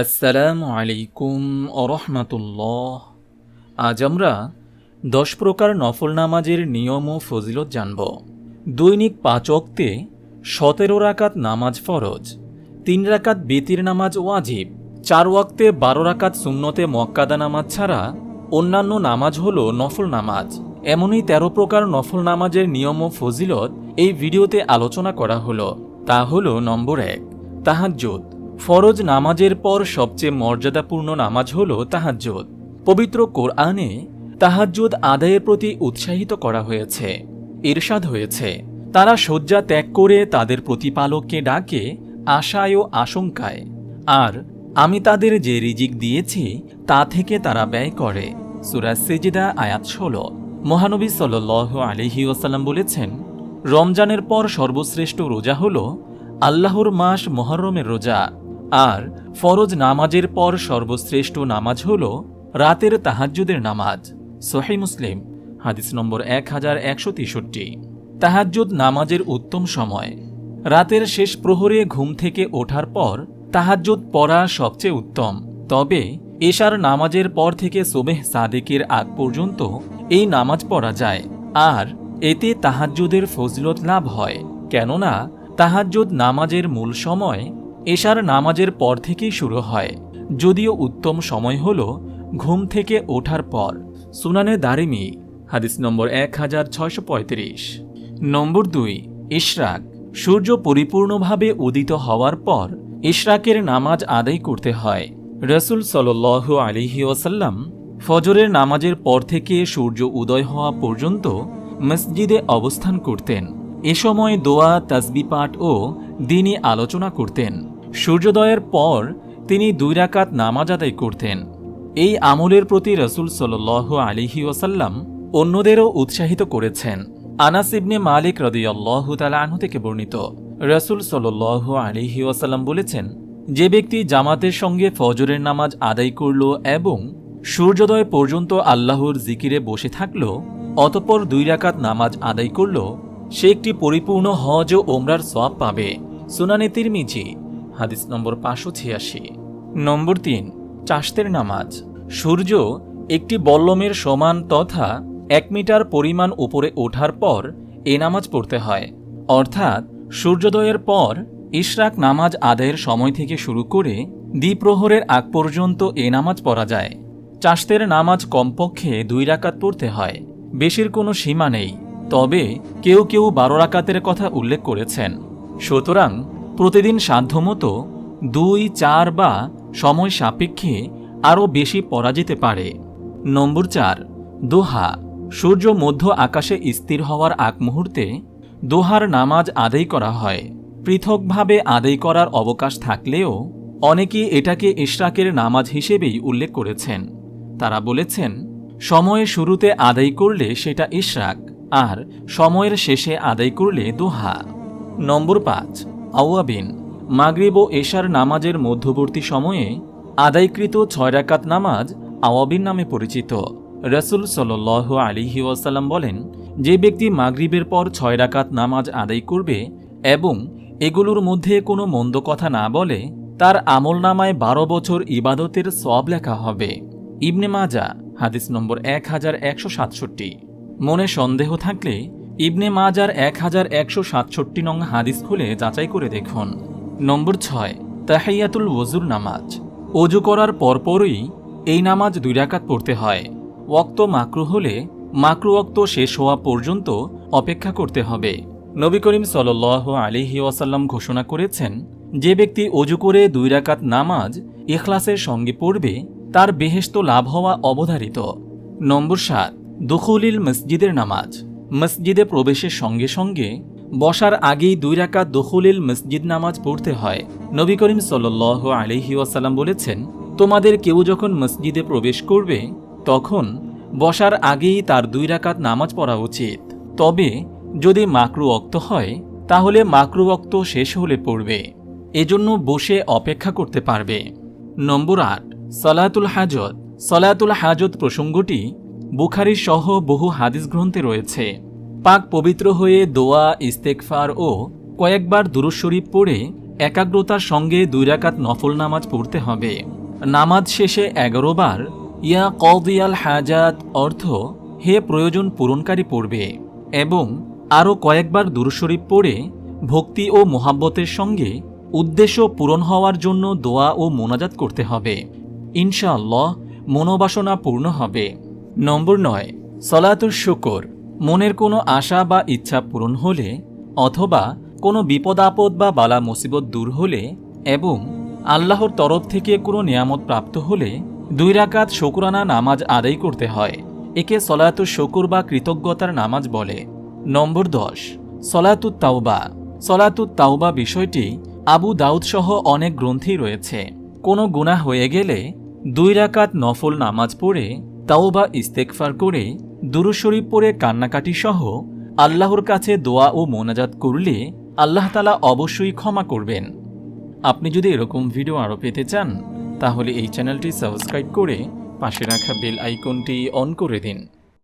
আসসালামু আলাইকুম আরহামাতুল্লাহ আজ আমরা দশ প্রকার নফল নামাজের নিয়ম ও ফজিলত জানব। দৈনিক পাঁচ অক্তে সতেরো রাকাত নামাজ ফরজ, তিন রাকাত বেতির নামাজ ওয়াজিব, চার ওয়াক্তে বারো রাকাত সুন্নতে মক্কাদা নামাজ ছাড়া অন্যান্য নামাজ হল নফল নামাজ। এমনই তেরো প্রকার নফল নামাজের নিয়ম ও ফজিলত এই ভিডিওতে আলোচনা করা হলো। তা হল নম্বর এক, তাহাজ্জুদ। ফরজ নামাজের পর সবচেয়ে মর্যাদাপূর্ণ নামাজ হল তাহাজ্জুদ। পবিত্র কোরআনে তাহাজ্জুদ আদায়ের প্রতি উৎসাহিত করা হয়েছে, ইরশাদ হয়েছে। তারা শয্যা ত্যাগ করে তাদের প্রতিপালককে ডাকে আশায় ও আশঙ্কায়, আর আমি তাদের যে রিজিক দিয়েছি, তা থেকে তারা ব্যয় করে। সুরাজ সেজিদা, আয়াত ষোলো। মহানবী সাল আলিহি ওসাল্লাম বলেছেন, রমজানের পর সর্বশ্রেষ্ঠ রোজা হল আল্লাহর মাস মহরমের রোজা। আর ফরজ নামাজের পর সর্বশ্রেষ্ঠ নামাজ হল রাতের তাহাজ্জুদের নামাজ। সোহে মুসলিম, হাদিস নম্বর এক হাজার একশো তেষট্টি। তাহাজ্জুদ নামাজের উত্তম সময়। রাতের শেষ প্রহরে ঘুম থেকে ওঠার পর তাহাজ্জুদ পড়া সবচেয়ে উত্তম। তবে এশার নামাজের পর থেকে সোবেহ সাদেকের আগ পর্যন্ত এই নামাজ পড়া যায়। আর এতে তাহাজ্জুদের ফজলত লাভ হয়। কেননা তাহাজ্জুদ নামাজের মূল সময় এশার নামাজের পর থেকেই শুরু হয়। যদিও উত্তম সময় হল ঘুম থেকে ওঠার পর। সুনানে দারিমি, হাদিস নম্বর এক হাজার ছয়শো পঁয়ত্রিশ। নম্বর দুই, ইশরাক, সূর্য পরিপূর্ণভাবে উদিত হওয়ার পর ইশরাকের নামাজ আদায় করতে হয়। রসুল সাল আলিহি ওসাল্লাম ফজরের নামাজের পর থেকে সূর্য উদয় হওয়া পর্যন্ত মসজিদে অবস্থান করতেন। এ সময় দোয়া তাসবি পাঠ ও দিনই আলোচনা করতেন। সূর্যোদয়ের পর তিনি দুই রাকাত নামাজ আদায় করতেন। এই আমলের প্রতি রসুল সাল আলিহি ওসাল্লাম অন্যদেরও উৎসাহিত করেছেন। আনাস ইবনে মালিক রদিয়াল্লাহ তালা আনহু থেকে বর্ণিত। রসুল সাল আলিহি ওয়াসাল্লাম বলেছেন, যে ব্যক্তি জামাতের সঙ্গে ফজরের নামাজ আদায় করল এবং সূর্যোদয় পর্যন্ত আল্লাহর জিকিরে বসে থাকল, অতপর দুই রাকাত নামাজ আদায় করল, সে একটি পরিপূর্ণ হজ ও ওমরার সব পাবে। সুনানে তিরমিজি হাদিস নম্বর পাঁচশো ছিয়াশি। নম্বর তিন চাষতের নামাজ। সূর্য একটি বল্লমের সমান তথা এক মিটার পরিমাণ উপরে ওঠার পর এ নামাজ পড়তে হয়। অর্থাৎ সূর্যোদয়ের পর ইশরাক নামাজ আদায়ের সময় থেকে শুরু করে দ্বিপ্রহরের আগ পর্যন্ত এ নামাজ পড়া যায়। চাষতের নামাজ কমপক্ষে দুই রাকাত পড়তে হয়। বেশির কোনো সীমা নেই। তবে কেউ কেউ বারো রাকাতের কথা উল্লেখ করেছেন। সুতরাং প্রতিদিন সাধ্যমতো দুই, চার বা সময় সাপেক্ষে আরও বেশি পড়া যেতে পারে। নম্বর চার, দোহা। সূর্য মধ্য আকাশে স্থির হওয়ার আগ মুহূর্তে দোহার নামাজ আদায় করা হয়। পৃথকভাবে আদায় করার অবকাশ থাকলেও অনেকেই এটাকে ইশরাকের নামাজ হিসেবেই উল্লেখ করেছেন। তারা বলেছেন, সময়ের শুরুতে আদায় করলে সেটা ইশরাক, আর সময়ের শেষে আদায় করলে দোহা। নম্বর পাঁচ আওয়াবিন মাগরিব ও এশার নামাজের মধ্যবর্তী সময়ে আদায়কৃত ছয় রাকাত নামাজ আওয়াবিন নামে পরিচিত। রসুল সাল আলিহি ওয়াসাল্লাম বলেন, যে ব্যক্তি মাগরিবের পর ছয় রাকাত নামাজ আদায় করবে এবং এগুলোর মধ্যে কোনো মন্দ কথা না বলে, তার আমল নামায় বারো বছর ইবাদতের সব লেখা হবে। ইবনে মাজা হাদিস নম্বর এক হাজার একশো সাতষট্টি। মনে সন্দেহ থাকলে ইবনে মাজার এক হাজার একশো সাতষট্টি নং হাদিস খুলে যাচাই করে দেখুন। নম্বর ছয় তাহাইয়াতুল ওজুর নামাজ। অজু করার পরপরই এই নামাজ দুই রাকাত পড়তে হয়। ওক্ত মাকরু হলে মাকরু ওক্ত শেষ হওয়া পর্যন্ত অপেক্ষা করতে হবে। নবী করিম সাল আলিহি ওয়াসাল্লাম ঘোষণা করেছেন, যে ব্যক্তি অজু করে দুই রাকাত নামাজ ইখলাসের সঙ্গে পড়বে, তার বেহেস্ত লাভ হওয়া অবধারিত। নম্বর সাত, দুখুলিল মসজিদের নামাজ। মসজিদে প্রবেশের সঙ্গে সঙ্গে বসার আগেই দুই রাকাত দখুলিল মসজিদ নামাজ পড়তে হয়। নবী করিম সাল আলিহি ওয়াসাল্লাম বলেছেন, তোমাদের কেউ যখন মসজিদে প্রবেশ করবে, তখন বসার আগেই তার দুই রাকাত নামাজ পড়া উচিত। তবে যদি মাকরু অক্ত হয়, তাহলে মাকরু অক্ত শেষ হলে পড়বে। এজন্য বসে অপেক্ষা করতে পারবে। নম্বর আট, সলাতুল হাজত। সলাতুল হাজত প্রসঙ্গটি বুখারি সহ বহু হাদিস গ্রন্থে রয়েছে। পাক পবিত্র হয়ে দোয়া ইস্তেকফার ও কয়েকবার দুরুশরীফ পড়ে একাগ্রতার সঙ্গে দুই রাকাত নফল নামাজ পড়তে হবে। নামাজ শেষে এগারো বার ইয়া কদিয়াল হাজাত অর্থ হে প্রয়োজন পূরণকারী পড়বে এবং আরও কয়েকবার দুরুশরীফ পড়ে ভক্তি ও মোহাব্বতের সঙ্গে উদ্দেশ্য পূরণ হওয়ার জন্য দোয়া ও মোনাজাত করতে হবে। ইনশাআল্লাহ মনোবাসনা পূর্ণ হবে। নম্বর নয়, সলাতুর শুকর, মনের কোনো আশা বা ইচ্ছা পূরণ হলে অথবা কোনো বিপদ আপদ বা বালা মুসিবত দূর হলে এবং আল্লাহর তরফ থেকে কোনো নিয়ামত প্রাপ্ত হলে দুই রাকাত শকুরানা নামাজ আদায় করতে হয়। একে সলাতুর শকুর বা কৃতজ্ঞতার নামাজ বলে। নম্বর দশ, সলাতুত তাওবা। সলাতুত তাওবা বিষয়টি আবু দাউদ সহ অনেক গ্রন্থেই রয়েছে। কোনো গুনাহ হয়ে গেলে দুই রাকাত নফল নামাজ পড়ে তাওবা ইস্তেকফার করে দুরুশরীফ পরে কান্নাকাটি সহ আল্লাহর কাছে দোয়া ও মোনাজাত করলে আল্লাহ তালা অবশ্যই ক্ষমা করবেন। আপনি যদি এরকম ভিডিও আরও পেতে চান, তাহলে এই চ্যানেলটি সাবস্ক্রাইব করে পাশে রাখা বেল আইকনটি অন করে দিন।